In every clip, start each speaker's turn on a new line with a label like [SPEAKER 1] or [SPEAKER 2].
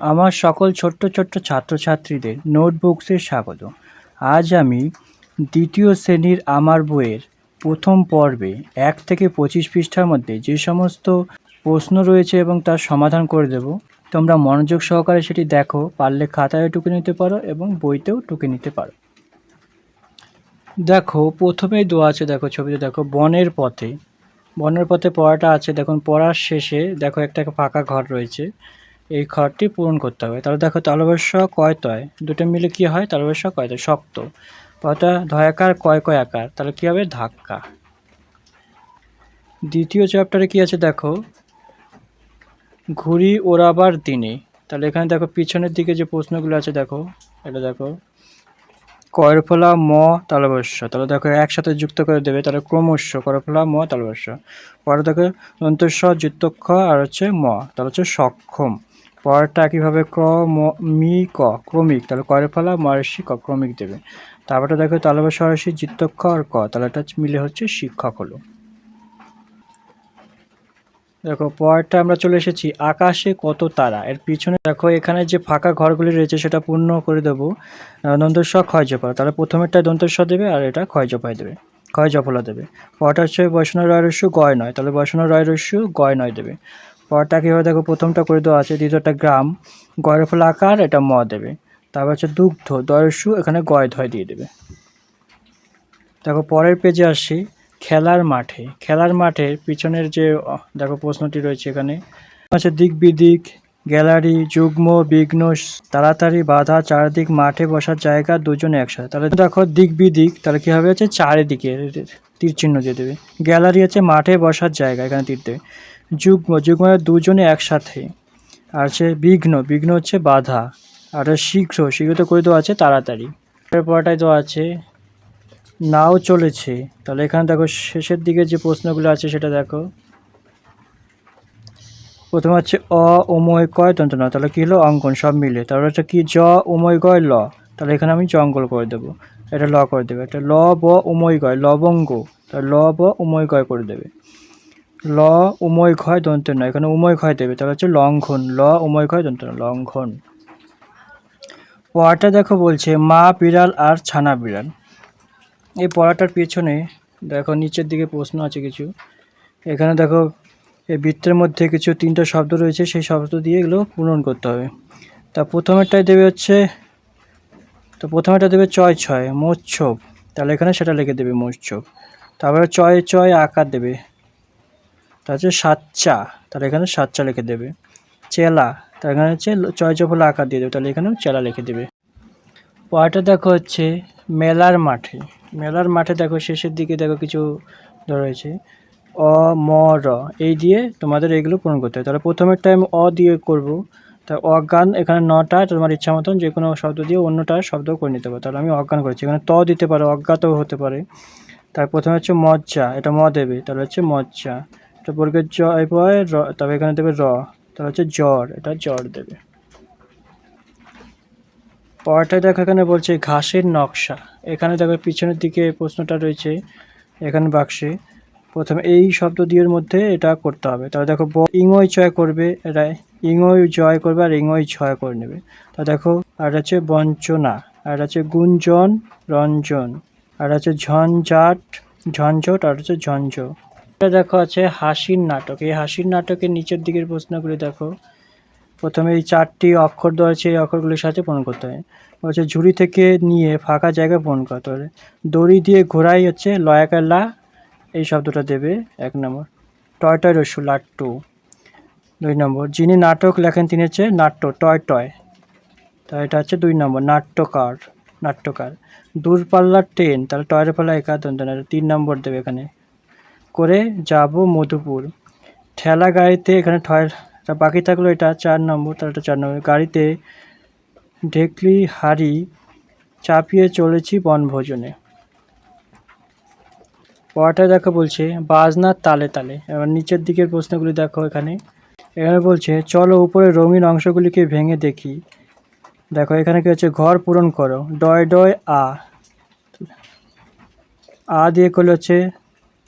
[SPEAKER 1] আমার সকল ছোট্ট ছোট্ট ছাত্রছাত্রীদের নোটবুকসে স্বাগত। আজ আমি দ্বিতীয় শ্রেণির আমার বইয়ের প্রথম পর্বে এক থেকে পঁচিশ পৃষ্ঠার মধ্যে যে সমস্ত প্রশ্ন রয়েছে এবং তার সমাধান করে দেব। তোমরা মনোযোগ সহকারে সেটি দেখো, পারলে খাতায় টুকে নিতে পারো এবং বইতেও টুকে নিতে পারো। দেখো, প্রথমেই দেওয়া আছে, দেখো ছবিতে, দেখো বনের পথে। বনের পথে পড়াটা আছে, দেখুন, পড়ার শেষে দেখো একটা ফাঁকা ঘর রয়েছে। এই ঘরটি পূরণ করতে হবে। তাহলে দেখো তালবস্য কয় তয়? দুটো মিলে কি হয়? তালবস্য কয় তয়? শক্ত। পথা ধয়াকার কয় কয় আকার? তাহলে কি হবে? ধাক্কা। দ্বিতীয় চ্যাপ্টারে কি আছে দেখো? ঘুড়ি ওড়াবার দিনে। তাহলে এখানে দেখো পিছনের দিকে যে প্রশ্নগুলো আছে দেখো, এটা দেখো। করফলা ম তালবস্য তাহলে দেখো একসাথে যুক্ত করে দেবে। তাহলে ক্রমশ করফলা ম তালবস্য পরে দেখো দন্তস্ব যুক্তক্ষ আর হচ্ছে ম। তাহলে হচ্ছে সক্ষম। পরেরটা একইভাবে ম ক ক্রমিক? তাহলে কয়ের ফলা মরাশি ক, ক্রমিক দেবে। তারপরে দেখো তালবস্য সরাসি জিত্তক্ষ আর ক। তাহলে এটা মিলে হচ্ছে শিক্ষক হলো। দেখো পরেরটা আমরা চলে এসেছি আকাশে কত তারা। এর পিছনে দেখো, এখানে যে ফাঁকা ঘরগুলি রয়েছে সেটা পূর্ণ করে দেবো। দন্তস্ব ক্ষয় জপা তাহলে প্রথমেরটা দন্তস্ব দেবে আর এটা ক্ষয় জপায় দেবে। ক্ষয় জফলা দেবে। পরটা হচ্ছে বৈষ্ণব রায় রস্যু গয় নয়। তাহলে বৈষ্ণব রায় রস্যু গয় নয় দেবে। পরটা কীভাবে? দেখো, প্রথমটা করে দেওয়া আছে, দ্বিতীয়টা গ্রাম, গয়ের ফল আকার, এটা ম দেবে। তারপর হচ্ছে দুগ্ধ দয়স্যু এখানে গয়, ধয় দিয়ে দেবে। দেখো, পরের পেজে আসি খেলার মাঠে। খেলার মাঠে পিছনের যে দেখো, প্রশ্নটি রয়েছে এখানে। আছে দিক বিদিক, গ্যালারি, যুগ্ম, বিঘ্ন, তাড়াতাড়ি বাধা, চারিদিক মাঠে বসার জায়গা, দুজনে একসাথে। তাহলে দেখো, দিক বিদিক, তাহলে কি হবে চারিদিকে, তীর চিহ্ন দিয়ে দেবে। গ্যালারি হচ্ছে মাঠে বসার জায়গা, এখানে তীর দেবে। যুগ্ম যুগ্ম দুজনে একসাথে। আর হচ্ছে বিঘ্ন বিঘ্ন হচ্ছে বাধা। আর শীঘ্র শীঘ্র তো করে দেওয়া আছে, তাড়াতাড়ি। পরটায় দেওয়া আছে, নাও চলেছে। তাহলে এখানে দেখো, শেষের দিকে যে প্রশ্নগুলো আছে সেটা দেখো। প্রথমে হচ্ছে অ ওময় কয়, তন্ত্র না তাহলে কী হলো? অঙ্কন, সব মিলে। তারপরে হচ্ছে কি, জ ওময় গয় ল। তাহলে এখানে আমি জঙ্গল করে দেবো। এটা ল করে দেবে। এটা ল, ব উময় গয় লবঙ্গ। তাহলে ল, ব উময় গয় করে দেবে। ল উময় ক্ষয় দন্ত্য নয় এখানে উময় ক্ষয় দেবে তাহলে হচ্ছে লঙ্ঘন। ল উময় ক্ষয় দন্ত্য নয়, লঙ্ঘন। পড়াটা দেখো বলছে মা বিড়াল আর ছানা বিড়াল। এই পড়াটার পেছনে দেখো নিচের দিকে প্রশ্ন আছে কিছু। এখানে দেখো এই বৃত্তের মধ্যে কিছু তিনটা শব্দ রয়েছে সেই শব্দ দিয়ে এগুলো পূরণ করতে হবে। তা প্রথমেরটাই দেবে হচ্ছে তো প্রথমেরটা দেবে চয় ছয় মোচ্ছব তাহলে এখানে সেটা লিখে দেবে মোচ্ছব তারপরে চয় চয় আকার দেবে। তা হচ্ছে সাচ্চা তাহলে এখানে সাচ্চা লিখে দেবে। চেলা, তার এখানে হচ্ছে চয় চপলা আকার দিয়ে দেবে। তাহলে এখানেও চেলা লিখে দেবে। পরেরটা দেখো হচ্ছে মেলার মাঠে। মেলার মাঠে দেখো শেষের দিকে দেখো কিছু রয়েছে। অ, ম, র। এই দিয়ে তোমাদের এইগুলো পূরণ করতে হবে। তাহলে প্রথমের টাইম অ দিয়ে করব। তা অজ্ঞান এখানে নটা, তোমার ইচ্ছা মতন যে কোনো শব্দ দিয়ে অন্যটা শব্দ করে নিতে পারো। তাহলে আমি অজ্ঞান করেছি। এখানে ত দিতে পারো, অজ্ঞাতও হতে পারে। তার প্রথমে হচ্ছে মজ্জা, এটা ম দেবে। তাহলে হচ্ছে মজ্জা। এটা জ এরপরে র, তবে এখানে দেবে র। তাহলে হচ্ছে জ্বর, এটা জ্বর দেবে। পরেরটা দেখো এখানে বলছে ঘাসের নকশা। এখানে দেখো পিছনের দিকে প্রশ্নটা রয়েছে এখানে বাক্সে। প্রথমে এই শব্দ দিয়ের মধ্যে এটা করতে হবে। তাহলে দেখো ব- ইংয় চয় করবে, এটা ইংয় জয় করবে আর ইংই ছয় করে নেবে। তা দেখো, আর হচ্ছে বঞ্চনা, আর হচ্ছে গুঞ্জন, রঞ্জন। আর হচ্ছে ঝঞ্ঝাট, ঝঞ্ঝট, আর হচ্ছে ঝঞ্ঝ। এটা দেখো আছে হাসির নাটক। এই হাসির নাটকের নিচের দিকের প্রশ্নগুলি দেখো। প্রথমে এই চারটি অক্ষর দেওয়া এই অক্ষরগুলির সাথে পূরণ করতে হয়। হচ্ছে ঝুড়ি থেকে নিয়ে ফাঁকা জায়গায় পূরণ করতে হবে। দড়ি দিয়ে ঘোরাই হচ্ছে লয়াকার লা, এই শব্দটা দেবে, এক নম্বর। Toy toy রস্যু লাট্টু। দুই নম্বর, যিনি নাটক লেখেন তিনি হচ্ছে নাট্য, টয় টয়। তা এটা হচ্ছে দুই নম্বর, নাট্যকার নাট্যকার। দূরপাল্লার ট্রেন, তাহলে টয়ের পাল্লা একাদন্ত তিন নম্বর দেবে এখানে। করে যাব মধুপুর। ঠেলা গাড়িতে এখানে বাকি থাকল এটা চার নম্বর, তাহলে এটা চার নম্বর। গাড়িতে ঢেকলি হাড়ি চাপিয়ে চলেছি বনভোজনে। পড়াটা দেখো বলছে, বাজনার তালে তালে। এবার নিচের দিকের প্রশ্নগুলি দেখো এখানে। এখানে বলছে, চলো উপরে রঙিন অংশগুলিকে ভেঙে দেখি। দেখো, এখানে কি হচ্ছে, ঘর পূরণ করো। ডয় ডয় আ। আ দিয়ে করলে হচ্ছে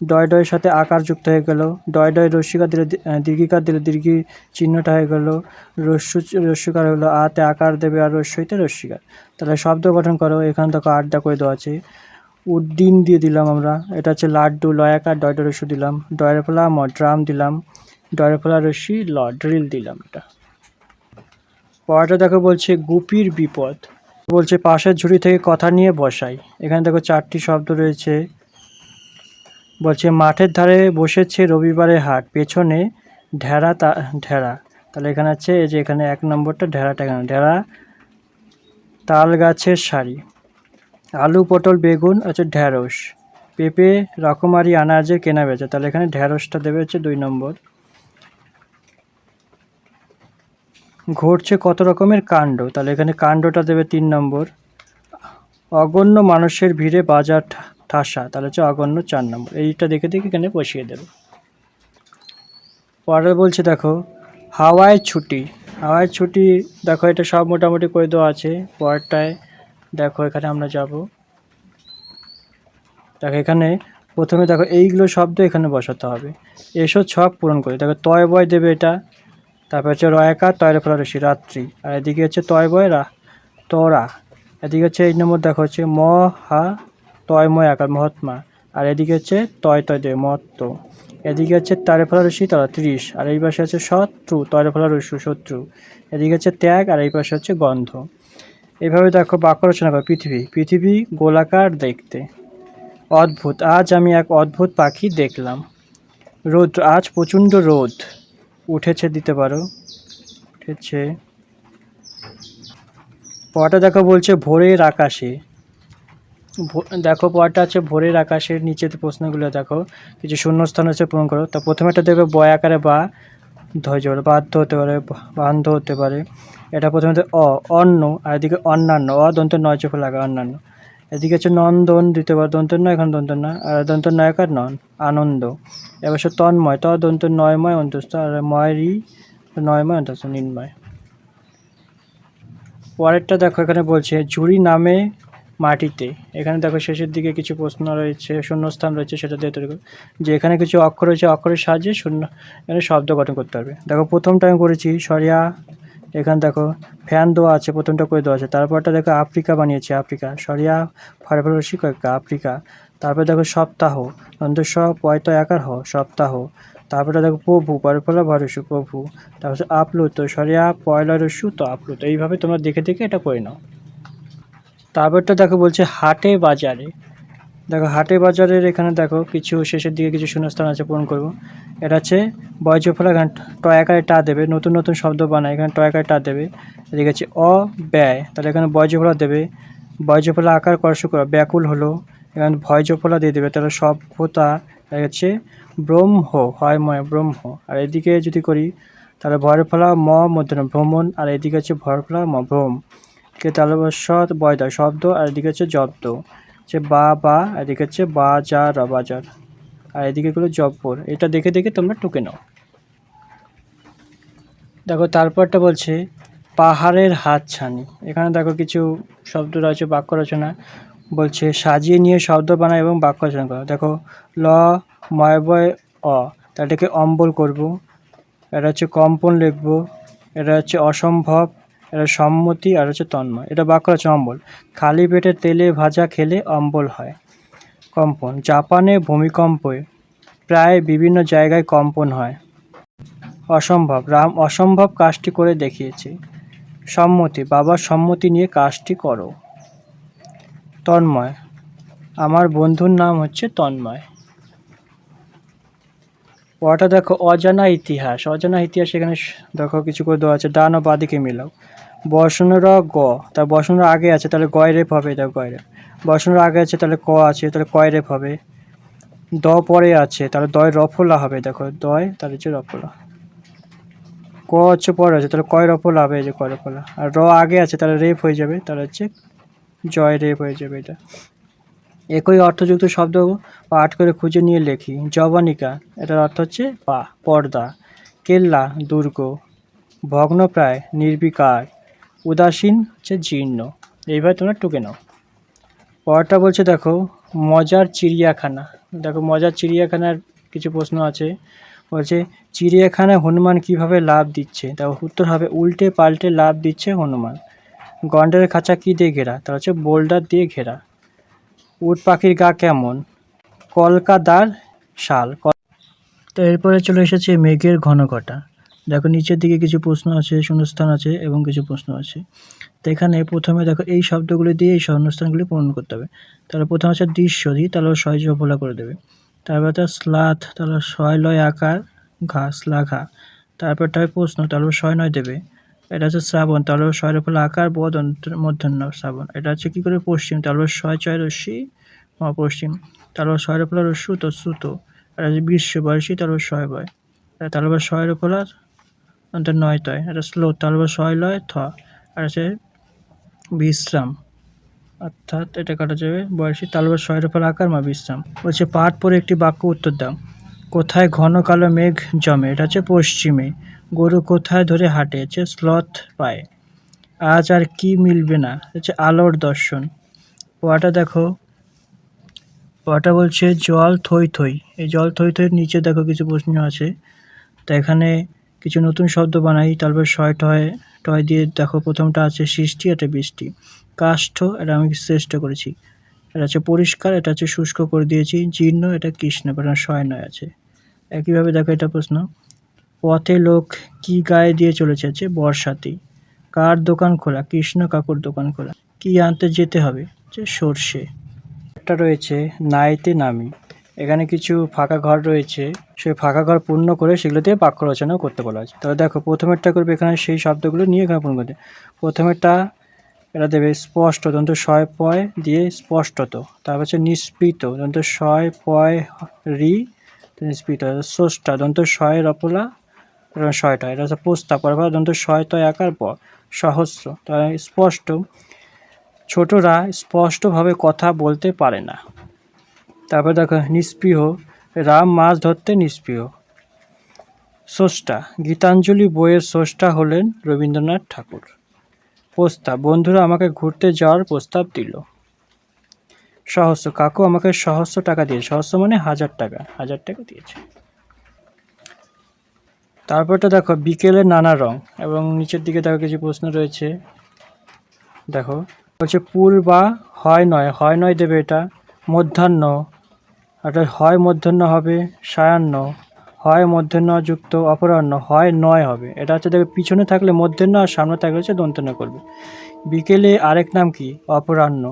[SPEAKER 1] ডয় ডয়ের সাথে আকার যুক্ত হয়ে গেল। ডয় ডয় রস্যিকার দিলে দীর্ঘিকার দিলে দীর্ঘি চিহ্নটা হয়ে গেল। রস্যু রস্যিকার হলো আতে আকার দেবে আর রস্যইতে রস্যিকার তাহলে শব্দ গঠন করো, এখানে দেখো আড্ডা করে দেওয়া আছে। উদ্দিন দিয়ে দিলাম আমরা। এটা হচ্ছে লাড্ডু, লয়াকার, ডয় ডয় রস্যু দিলাম। ডয়ের ফলা ড্রাম দিলাম। ডয়ের ফলা রস্যি ল ড্রিল দিলাম এটা। পড়াটা দেখো বলছে গুপির বিপদ। বলছে পাশের ঝুড়ি থেকে কথা নিয়ে বসাই। এখানে দেখো চারটি শব্দ রয়েছে। বলছে, মাঠের ধারে বসেছে রবিবারে হাট, পেছনে ঢেড়া তা, ঢেড়া। তাহলে এখানে আছে, এই যে এখানে এক নম্বরটা, ঢেড়াটা এখানে, ঢেড়া তাল গাছের শাড়ি, আলু, পটল, বেগুন হচ্ছে ঢ্যাঁড়স পেঁপে, রকমারি আনাজের কেনা বেচা। তাহলে এখানে ঢ্যাঁড়সটা দেবে হচ্ছে দুই নম্বর। ঘটছে কত রকমের কাণ্ড? তাহলে এখানে কাণ্ডটা দেবে তিন নম্বর। অগণ্য মানুষের ভিড়ে বাজার ঠাসা তাহলে হচ্ছে অগণ্য চার নম্বর। এইটা দেখে দেখে এখানে বসিয়ে দেবে। পরে বলছে, দেখো, হাওয়ায় ছুটি। হাওয়ায় ছুটি, দেখো, এটা সব মোটামুটি করে দেওয়া আছে। পরেরটায় দেখো, এখানে আমরা যাব। দেখো, এখানে প্রথমে, দেখো, এইগুলো শব্দ এখানে বসাতে হবে। এসো, ছক পূরণ করে। দেখো, তয় বয় দেবে এটা। তারপর হচ্ছে রয়াকার তয়ের ফলা রসি রাত্রি। আর এদিকে হচ্ছে তয় বয় রা তরা। এদিকে হচ্ছে এই নম্বর, দেখো, হচ্ছে ম, হা তয়ময় আকার মহাত্মা, আর এদিকে হচ্ছে তয় তয় দেবে মহত্ব। এদিকে হচ্ছে তারে ফলা রসি তারা ত্রিশ, আর এই পাশে হচ্ছে শত্রু তয়রে ফলা রসু শত্রু। এদিকে হচ্ছে ত্যাগ, আর এই পাশে হচ্ছে গন্ধ। এইভাবে দেখো বাক্য রচনা করো পৃথিবী। পৃথিবী গোলাকার দেখতে। অদ্ভুত, আজ আমি এক অদ্ভুত পাখি দেখলাম। রোদ আজ প্রচণ্ড রোদ। উঠেছে দিতে পারো। উঠেছে। পড়াটা দেখো বলছে ভোরের আকাশে। দেখো পড়াটা আছে ভোরের আকাশের নিচেতে প্রশ্নগুলো দেখো। কিছু শূন্যস্থান আছে পূরণ করো। তা প্রথমেটা দেখবে বয় আকারে বা ধৈর্য বাধ্য হতে পারে, বান্ধ হতে পারে। এটা প্রথমে অ অন্য আর এদিকে অন্যান্য। অ দন্ত নয় চোখে লাগা, অন্যান্য। এদিকে হচ্ছে নন্দন দিতে পারে দন্ত নয়, এখন দন্ত না আর দন্ত নয়কার নন, আনন্দ। এবার হচ্ছে তন্ময়। ত, দন্ত নয়ময়, অন্তস্থ। আর ময়রি, নয়ময়, অন্তস্থ নির্ময় পরেরটা দেখো এখানে বলছে, ঝুড়ি নামে মাটিতে। এখানে দেখো শেষের দিকে কিছু প্রশ্ন রয়েছে, শূন্যস্থান রয়েছে সেটা দিয়ে তৈরি করো। যে এখানে কিছু অক্ষর রয়েছে, অক্ষরের সাহায্যে শূন্য, এখানে শব্দ গঠন করতে হবে দেখো প্রথমটা আমি করেছি সরিয়া, এখানে দেখো ফ্যান দেওয়া আছে, প্রথমটা করে দেওয়া আছে, তারপরটা দেখো আফ্রিকা বানিয়েছে, আফ্রিকা, সরিয়া ফারফরসি কয়েকটা আফ্রিকা, তারপরে দেখো সপ্তাহ অন্তঃস পয়ত একার হ, সপ্তাহ তারপরে দেখো প্রভু পরফলা ভরসু প্রভু, তারপর আপলুত, সরিয়া, পয়লা রসু, তো আপলুত, এইভাবে তোমরা দেখে দেখে এটা করে নাও। তারপরটা দেখো বলছে হাটে বাজারে। দেখো হাটে বাজারের এখানে দেখো কিছু শেষের দিকে কিছু শূন্যস্থান আছে পূরণ করব। এটা হচ্ছে বয়জফলা এখানে টয়াকারে টা দেবে, নতুন নতুন শব্দ বানায়, এখানে টয়াকারে টা দেবে। এদিকে হচ্ছে অ, ব্যয়, তাহলে এখানে বয়জফলা দেবে। বয়জফলা আকার কর্ষ করা, ব্যাকুল হলো, এখানে ভয়জফলা দিয়ে দেবে, তাহলে সভ্যতা এটা হচ্ছে ব্রহ্ম হয় ময় ব্রহ্ম। আর এদিকে যদি করি, তাহলে ভয়ের ফলা ম, মধ্যে ভ্রমণ, আর এদিকে হচ্ছে ভয়ের ফলা ম, ভ্রম। কে তাহলে সৎ বয়দা শব্দ, আর এদিকে হচ্ছে জব্দ। হচ্ছে বা বা, আর এদিকে হচ্ছে বাজার বাজার আর এদিকে গুলো জব্বর। এটা দেখে দেখে তোমরা টুকে নাও। দেখো, তারপরটা বলছে, পাহাড়ের হাত ছানি এখানে দেখো কিছু শব্দ রয়েছে, বাক্য রচনা বলছে, সাজিয়ে নিয়ে শব্দ বানায় এবং বাক্য রচনা করা। দেখো, ল ময় বয় অ তাটাকে অম্বল করব। এটা হচ্ছে কম্পন লিখব। এটা হচ্ছে অসম্ভব এটা সম্মতি আর হচ্ছে তন্ময়। এটা বাক্য হচ্ছে অম্বল। খালি পেটে তেলে ভাজা খেলে অম্বল হয়। কম্পন। জাপানে ভূমিকম্পে প্রায় বিভিন্ন জায়গায় কম্পন হয়। অসম্ভব। রাম, অসম্ভব কাজটি করে দেখিয়েছে। সম্মতি। বাবার সম্মতি নিয়ে কাজটি করো। তন্ময়। আমার বন্ধুর নাম হচ্ছে তন্ময়। পড়াটা দেখো অজানা ইতিহাস। অজানা ইতিহাস এখানে দেখো কিছু করে দেওয়া আছে। ডান ও বাদিকে মিলাও। বসনের গ, তা বসনের আগে আছে, তাহলে গয় রেপ হবে এটা, গয় রেপ বসনের আগে আছে, তাহলে ক আছে, তাহলে কয় রেপ হবে। দ পরে আছে, তাহলে দয় রফলা হবে, দেখো। দয়, তাহলে হচ্ছে রফলা। ক হচ্ছে পরে আছে, তাহলে কয় রফলা হবে, এই যে কয় রফলা। আর র আগে আছে, তাহলে রেপ হয়ে যাবে, তাহলে হচ্ছে জয় রেপ হয়ে যাবে এটা। একই অর্থযুক্ত শব্দ পাঠ করে খুঁজে নিয়ে লেখি। জবানিকা, এটার অর্থ হচ্ছে পা, পর্দা। কেল্লা, দুর্গ। ভগ্নপ্রায়, নির্বিকার। উদাসীন হচ্ছে জীর্ণ। এইভাবে তোমরা টুকে নাও। পরটা বলছে, দেখো, মজার চিড়িয়াখানা। দেখো, মজার চিড়িয়াখানার কিছু প্রশ্ন আছে। বলছে চিড়িয়াখানায় হনুমান কীভাবে লাভ দিচ্ছে? তার উত্তর হবে, উল্টে পাল্টে লাভ দিচ্ছে হনুমান। গন্ডারের খাঁচা কী দিয়ে ঘেরা? তার হচ্ছে, বোল্ডার দিয়ে ঘেরা। উট পাখির গা কেমন? কলকাতার শাল। তো এরপরে চলে এসেছে মেঘের ঘন ঘটা। দেখো নিচের দিকে কিছু প্রশ্ন আছে, শূন্যস্থান আছে এবং কিছু প্রশ্ন আছে। তো এখানে প্রথমে দেখো এই শব্দগুলি দিয়ে এই শূন্যস্থানগুলি পূরণ করতে হবে। তাহলে প্রথমে আছে দৃশ্য দিই তাহলে ছয় জফলা করে দেবে। তারপর তার স্লাথ তাহলে ছয় লয় আকার ঘা, স্লাঘা। তারপরটা হয় প্রশ্ন তাহলে ছয় নয় দেবে। এটা হচ্ছে শ্রাবণ তাহলে ছয়ের ফলে আকার বোধ মধ্যাহ্ন শ্রাবণ। এটা হচ্ছে কী করে? পশ্চিম তাহলে ছয় ছয় রশ্মি পশ্চিম। তাহলে ছয়ের ফলে তো সুতো এটা হচ্ছে বিশ্ব বয়সী তাহলে ছয় বয়। তাহলে আবার ছয়ের ফলার অন্তর নয় তয়। এটা স্লো তাহলে ছয় লয় থ। আর আছে বিশ্রাম। অর্থাৎ এটা কাটা যাবে বয়সী তালবার ছয়ের ফল আকার মা বিশ্রাম। বলছে পাঠ পরে একটি বাক্য উত্তর দাও। কোথায় ঘন কালো মেঘ জমে, এটা হচ্ছে পশ্চিমে। গরু কোথায় ধরে হাঁটে হচ্ছে স্লথ পায়। আজ আর কি মিলবে না হচ্ছে আলোর দর্শন। পড়াটা দেখো পড়াটা বলছে জল থই থই। এই জল থই থইয়ের নিচে দেখো কিছু প্রশ্ন আছে। তো এখানে কিছু নতুন শব্দ বানাই, তারপর শয় টয় টয় দিয়ে দেখো প্রথমটা আছে, সৃষ্টি এটা বৃষ্টি। কাষ্ঠ, এটা আমি শ্রেষ্ঠ করেছি। এটা হচ্ছে পরিষ্কার, এটা হচ্ছে শুষ্ক করে দিয়েছি, জীর্ণ, এটা কৃষ্ণ এটা ছয় নয় আছে। একইভাবে দেখো এটা প্রশ্ন, পথে লোক কি গায়ে দিয়ে চলেছে হচ্ছে? বর্ষাতি কার দোকান খোলা? কৃষ্ণ কাকুর দোকান খোলা। কি আনতে যেতে হবে? যে সর্ষে। একটা রয়েছে নাইতে নামি। এখানে কিছু ফাঁকা ঘর রয়েছে। সেই ফাঁকা ঘর পূর্ণ করে সেগুলো দিয়ে বাক্য রচনা করতে বলা আছে তবে দেখো, প্রথমেরটা করবে এখানে সেই শব্দগুলো নিয়ে এখানে পূর্ণ করতে। প্রথমেরটা এটা দেবে স্পষ্ট দন্ত শয় পয় দিয়ে স্পষ্টত। তারপর হচ্ছে নিষ্পৃত। দন্ত শয় পয় রি নিষ্পৃত। স্রষ্টা। দন্ত শয় রপলা শয়টা এটা হচ্ছে প্রস্তাব পরপর দন্ত শয় তয় আকার পর সহস্র। তাই স্পষ্ট। ছোটরা স্পষ্টভাবে কথা বলতে পারে না। তারপর দেখো নিষ্পৃহ। রাম মাছ ধরতে নিষ্পৃহ। স্রষ্টা। গীতাঞ্জলি বইয়ের স্রষ্টা হলেন রবীন্দ্রনাথ ঠাকুর। প্রস্তাব। বন্ধুরা, আমাকে ঘুরতে যাওয়ার প্রস্তাব দিল। সহস্র, কাকু আমাকে সহস্র টাকা দিয়েছে। সহস্র মানে হাজার টাকা হাজার টাকা দিয়েছে। তারপরটা দেখো বিকেলের নানা রং এবং নিচের দিকে দেখো কিছু প্রশ্ন রয়েছে। দেখো, বলছে, পুর বা হয় নয় হয় নয় দেবে এটা। মধ্যাহ্ন এটা হয় মধ্যাহ্ন হবে, সায়াহ্ন। হয় মধ্যাহ্ন যুক্ত অপরাহ্ন হয়, নয় হবে। এটা হচ্ছে দেখবে, পিছনে থাকলে মধ্যাহ্ন আর সামনে থাকলে হচ্ছে দন্তন্য করবে। বিকেলে আরেক নাম কি? অপরাহ্ন।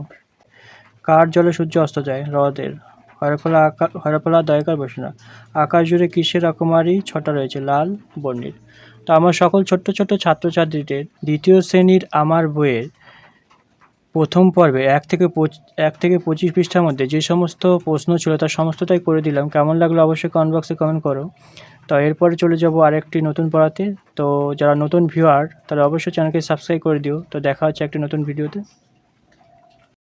[SPEAKER 1] কার জলে সূর্য অস্ত যায়? হ্রদের। হরফলা আকার হরফলা দয়কার বসনা আকাশ জুড়ে কিসের রকমারি? ছটা রয়েছে, লাল বর্ণির তো আমার সকল ছোট্ট ছোট্ট ছাত্রছাত্রীদের দ্বিতীয় শ্রেণির আমার বইয়ের প্রথম পর্বে এক থেকে এক থেকে পঁচিশ পৃষ্ঠার মধ্যে যে সমস্ত প্রশ্ন ছিল তার সমস্তটাই করে দিলাম। কেমন লাগল অবশ্যই কমেন্ট বক্সে কমেন্ট করো। তো এরপরে চলে যাব আরেকটি নতুন পড়াতে। তো যারা নতুন ভিউয়ার তারা অবশ্যই চ্যানেলকে সাবস্ক্রাইব করে দিও। তো দেখা হচ্ছে একটি নতুন ভিডিওতে